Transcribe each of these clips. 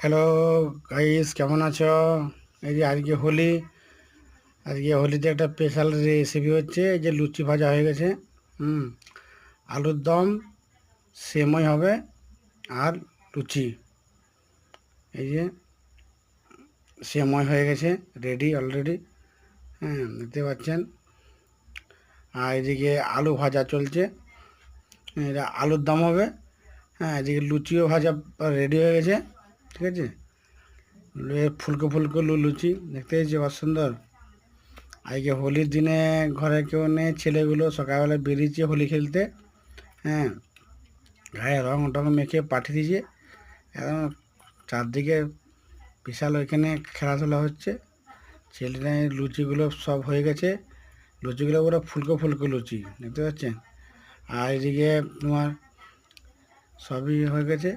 Hello guys কেমন আছো? এই যে আজকে হোলি। আজকে হোলিতে একটা স্পেশাল রেসিপি হচ্ছে, এই যে লুচি ভাজা হয়ে গেছে। হুম, আলুর দম সেমই হবে, আর লুচি। এই যে সেমই হয়ে গেছে রেডি অলরেডি হ্যাঁ দেখতে পাচ্ছেন। আর এদিকে আলু ভাজা চলছে। এটা আলুর দম হবে। হ্যাঁ এদিকে লুচিও ভাজা রেডি হয়ে গেছে। ঠিক আছে? ফুলকো ফুলকো লুচি, দেখতে পেয়েছি অত সুন্দর। আজকে হোলির দিনে ঘরে কেউ নেই, ছেলেগুলো সকালবেলা বেরিয়েছে হোলি খেলতে হ্যাঁ। গায়ে রং টং মেখে পাঠিয়ে দিয়েছে। একদম চারদিকে বিশাল ওইখানে খেলাধুলা হচ্ছে। ছেলেরা লুচিগুলো সব হয়ে গেছে। লুচিগুলো পুরো ফুলকো ফুলকো লুচি, দেখতে পাচ্ছেন? আর এদিকে তোমার সবই হয়ে গেছে।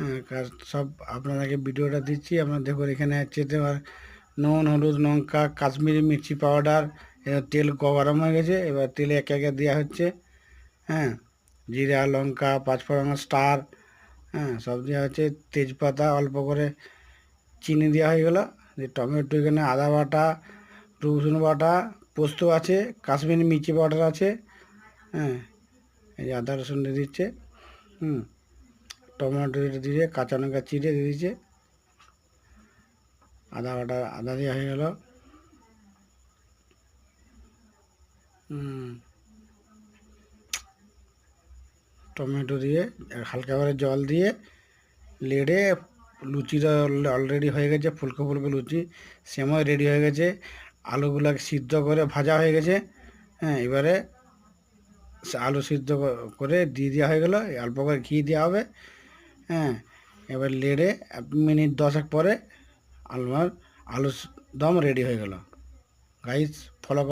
হ্যাঁ কার সব আপনাদেরকে ভিডিওটা দিচ্ছি আপনারা দেখুন এখানে হচ্ছে তোমার নুন, হলুদ, লঙ্কা, কাশ্মীরি মির্চি পাউডার, এবার তেল গরম হয়ে গেছে, এবার তেলে একে একে দেওয়া হচ্ছে হ্যাঁ জিরা, লঙ্কা, পাঁচফোড়ন, স্টার হ্যাঁ সব দেওয়া হচ্ছে, তেজপাতা অল্প করে চিনি দেওয়া হয়ে গেলো, যে টমেটো এখানে আদা বাটা, রসুন বাটা পোস্ত আছে, কাশ্মীরি মির্চি পাউডার আছে হ্যাঁ এই যে আদা রসুন দিয়ে দিচ্ছে, হুম টমেটো দিয়ে দিয়ে, কাঁচা লঙ্কা চিড়ে দিয়ে দিচ্ছে আদা বাটা, আদা দেওয়া হয়ে গেল। টমেটো দিয়ে, হালকা করে জল দিয়ে, লেড়ে লুচিটা অলরেডি হয়ে গেছে ফুলকো ফুলকো লুচি সেময় রেডি হয়ে গেছে। আলুগুলোকে সিদ্ধ করে ভাজা হয়ে গেছে। হ্যাঁ এবারে আলু সিদ্ধ করে দিয়ে দেওয়া হয়ে গেলো। অল্প করে ঘি দেওয়া হবে। হ্যাঁ এবার লেড়ে এক মিনিট দশেক পরে আলুর আলু দম রেডি হয়ে গেল। Guys follow